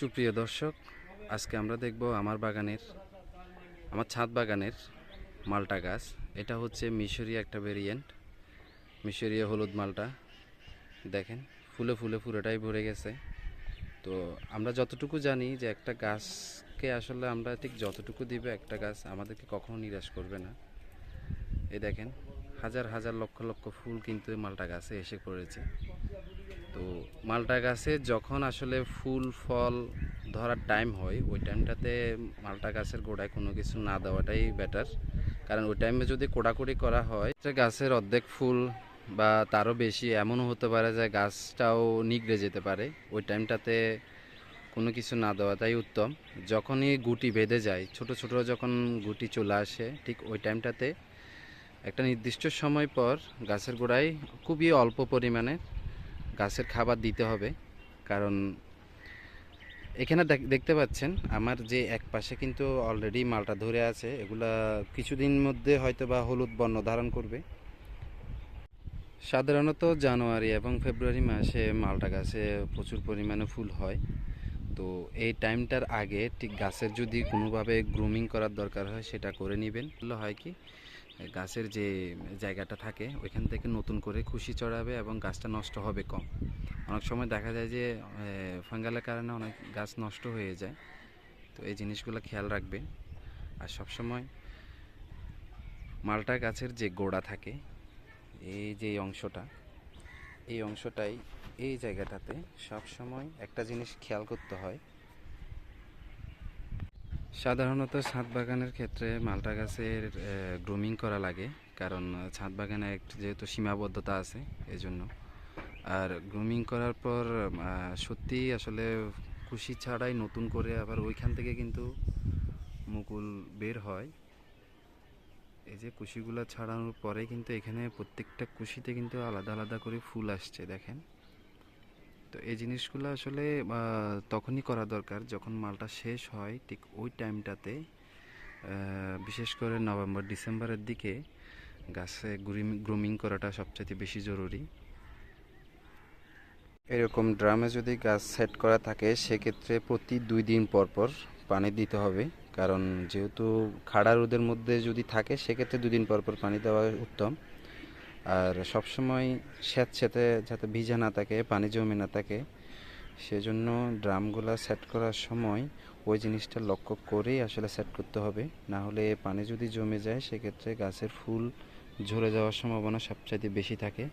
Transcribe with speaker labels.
Speaker 1: সুপ্রিয় দর্শক, আজকে আমরা দেখব আমার বাগানের, আমার ছাদ বাগানের মালটা গাছ। এটা হচ্ছে মিশরীয় একটা ভেরিয়েন্ট মিশরীয় হলুদ মালটা। দেখেন, ফুলে ফুলে পুরোটাই ভরে গেছে। তো আমরা যতটুকু জানি যে একটা গাছকে আসলে আমরা ঠিক যতটুকু দিবে একটা গাছ আমাদেরকে কখনো নিরাশ করবে না। এই দেখেন, হাজার হাজার লক্ষ লক্ষ ফুল কিন্তু মালটা গাছে এসে পড়েছে। তো মালটা গাছে যখন আসলে ফুল, ফল ধরার টাইম হয়, ওই টাইমটাতে মালটা গাছের গোড়ায় কোনো কিছু না দেওয়াটাই বেটার কারণ ওই টাইমে যদি কোড়াকুড়ি করা হয় গাছের অর্ধেক ফুল বা তারও বেশি এমনও হতে পারে যে গাছটাও নিগড়ে যেতে পারে, ওই টাইমটাতে কোনো কিছু না দেওয়াটাই উত্তম। যখনই গুটি বেঁধে যায়, ছোট ছোট যখন গুটি চলে আসে, ঠিক ওই টাইমটাতে একটা নির্দিষ্ট সময় পর গাছের গোড়ায় খুবই অল্প পরিমাণে গাছের খাবার দিতে হবে। কারণ এখানে দেখ- দেখতে পাচ্ছেন, আমার যে এক পাশে কিন্তু অলরেডি মালটা ধরে আছে। এগুলা কিছুদিন মধ্যে হয়তো বা হলুদ বর্ণ ধারণ করবে। সাধারণত জানুয়ারি এবং ফেব্রুয়ারি মাসে মালটা গাছে প্রচুর পরিমাণে ফুল হয়। তো এই টাইমটার আগে ঠিক গাছের যদি কোনোভাবে গ্রুমিং করার দরকার হয়, সেটা করে নেবেন। হয় কি গাছের যে জায়গাটা থাকে, ওইখান থেকে নতুন করে খুশি চড়াবে এবং গাছটা নষ্ট হবে কম। অনেক সময় দেখা যায় যে ফাঙ্গালের কারণে অনেক গাছ নষ্ট হয়ে যায়। তো এই জিনিসগুলো খেয়াল রাখবে। আর সবসময় মালটা গাছের যে গোড়া থাকে, এই যে অংশটা, এই অংশটাই এই জায়গাটাতে সব সময় একটা জিনিস খেয়াল করতে হয়। সাধারণত ছাদ বাগানের ক্ষেত্রে মালটা গাছের গ্রুমিং করা লাগে। কারণ ছাদ বাগানে একটু যেহেতু সীমাবদ্ধতা আছে এই জন্য আর গ্রুমিং করার পর আহ, সত্যিই আসলে খুশি ছাড়াই নতুন করে আবার ওইখান থেকে কিন্তু মুকুল বের হয়। এই যে কুশিগুলো ছাড়ানোর পরে কিন্তু এখানে প্রত্যেকটা কুশিতে কিন্তু আলাদা আলাদা করে ফুল আসছে দেখেন। তো এই জিনিসগুলো আসলে তখনই করা দরকার যখন মালটা শেষ হয় ঠিক ওই টাইমটাতে। বিশেষ করে নভেম্বর, ডিসেম্বরের দিকে গাছে গ্রুমিং করাটা সবচেয়ে বেশি জরুরি। এরকম ড্রামে যদি গাছ সেট করা থাকে, সেক্ষেত্রে প্রতি দুই দিন পর পর পানি দিতে হবে। কারণ যেহেতু খাড়া রোদের মধ্যে যদি থাকে, সেক্ষেত্রে দুদিন পর পর পানি দেওয়া উত্তম। আর সবসময় স্যাঁতস্যাঁতে যাতে ভিজা না থাকে, পানি জমে না থাকে, সেজন্য ড্রামগুলো সেট করার সময় ওই জিনিসটা লক্ষ্য করেই আসলে সেট করতে হবে। না হলে পানি যদি জমে যায়, সেক্ষেত্রে গাছের ফুল ঝরে যাওয়ার সম্ভাবনা সবচাইতে বেশি থাকে।